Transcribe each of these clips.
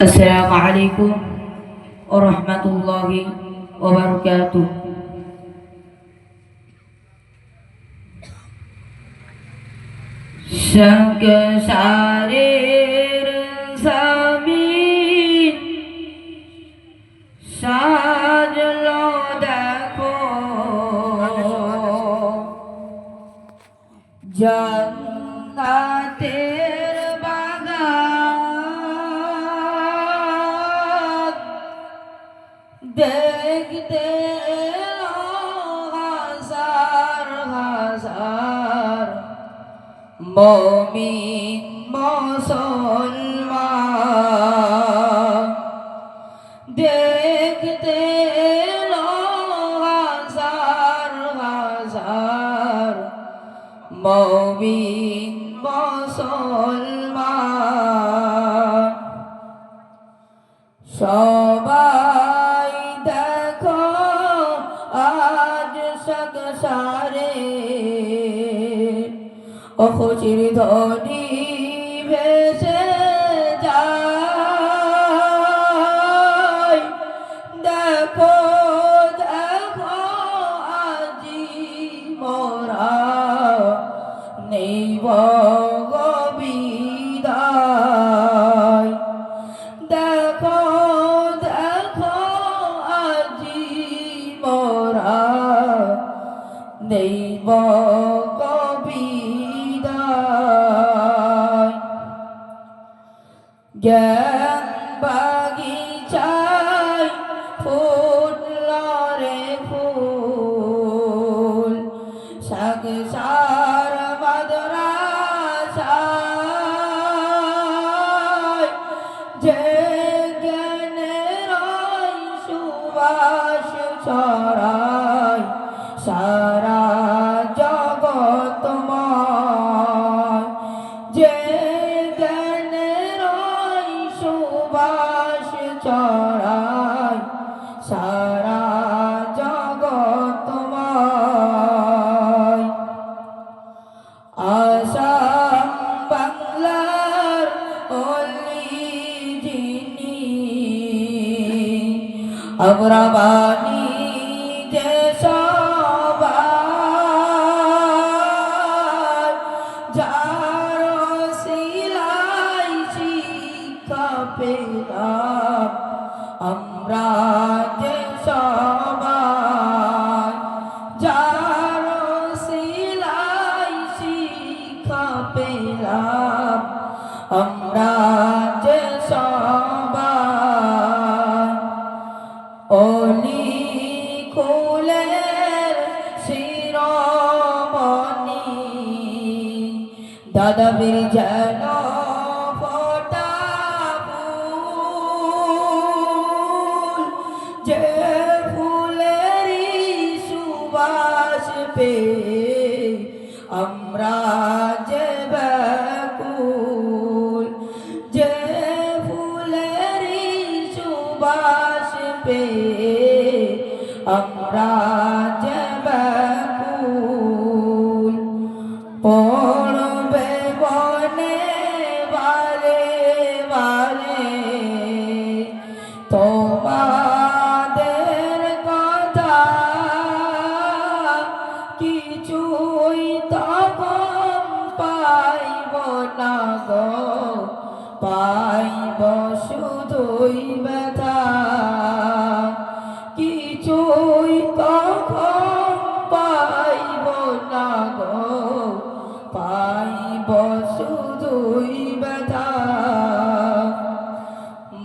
Assalamualaikum warahmatullahi wabarakatuh. Sangka sarir samin sajlo dako jannate দেখতে হাজার হাজার মমিন মুসলমান। দেখতে হাজার হাজার মমিন মুসলমান। সবাই ও খুশির ধ্বনি ভেসে যায়। দেখো দেখো, আজি মোরা নেই বিদায়। দেখো দেখো, আজি মোরা নেই জ্ঞান বাগিচায় আমরা বাণী যে সবার, যার সিলাই শিক্ষা পেলাম, আমরা যে সবার, যার সিলাই শিক্ষা পেলাম দাদা বীর যেন ফোটা ফুল যে ফুলেরই সুবাস পে আমরা যে ব্যাকুল যে ফুলেরই সুবাস পে আমরা কিছুই তখন পাইব না গো। পাইব শুধুই ব্যথা। কিছুই তখন পাইব না গো। পাইব শুধুই ব্যথা।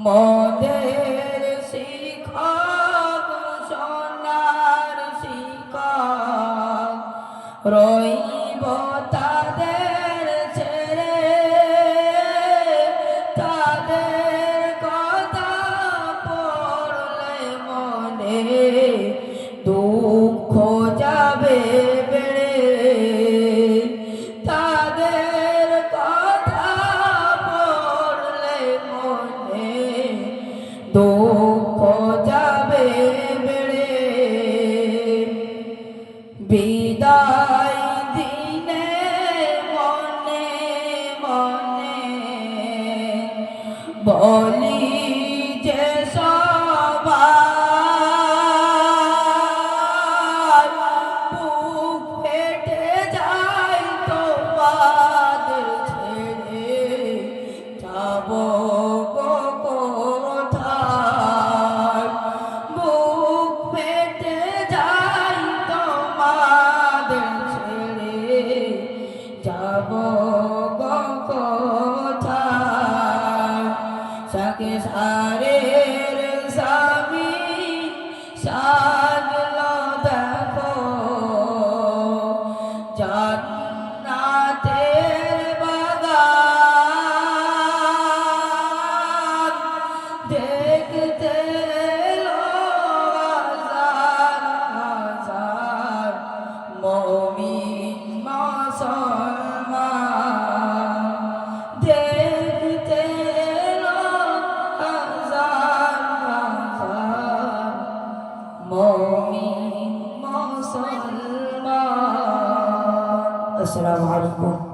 মদের শিখক রইব তাদের ছেড়ে। তাদের কথা পড়লে মনে দুঃখ যাবে বেড়ে। তাদের কথা পড়লে মনে দুঃখ যাবে বেড়ে। বিদায় জান্নাতের C'est la vraie.